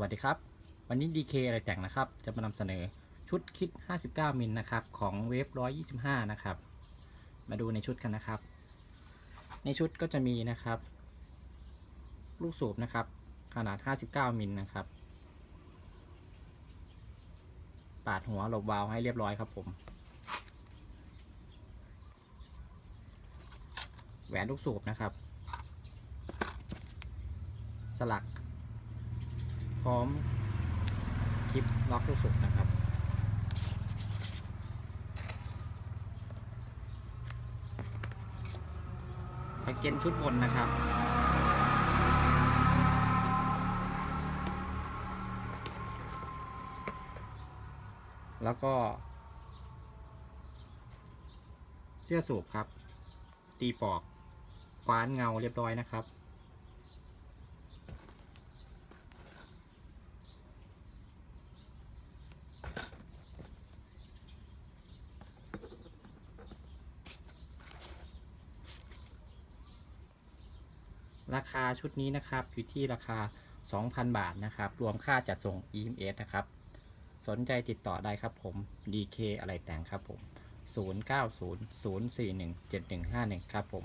วัสดีครับ วันนี้ DK อะไรแต่งนะครับ จะมานำเสนอชุดคิด 59 มิลนะครับ ของเวฟ125 นะครับ มาดูในชุดกันนะครับ ในชุดก็จะมีนะครับ ลูกสูบนะครับ ขนาด 59 มิลนะครับ ปาดหัวหลบวาล์วให้เรียบร้อยครับผม แหวนลูกสูบนะครับ สลัก พร้อมคลิปล็อกลูกสูบนะครับ ตะเกียนชุดบนนะครับ แล้วก็ เสื้อสูบครับ ตีปอกคว้านเงาเรียบร้อยนะครับ ราคาชุดนี้นะครับอยู่ที่ราคา 2,000 บาทนะครับ รวมค่าจัดส่ง EMS นะครับ สนใจติดต่อได้ครับผม DK อะไรแต่งครับผม 0900417151 ครับผม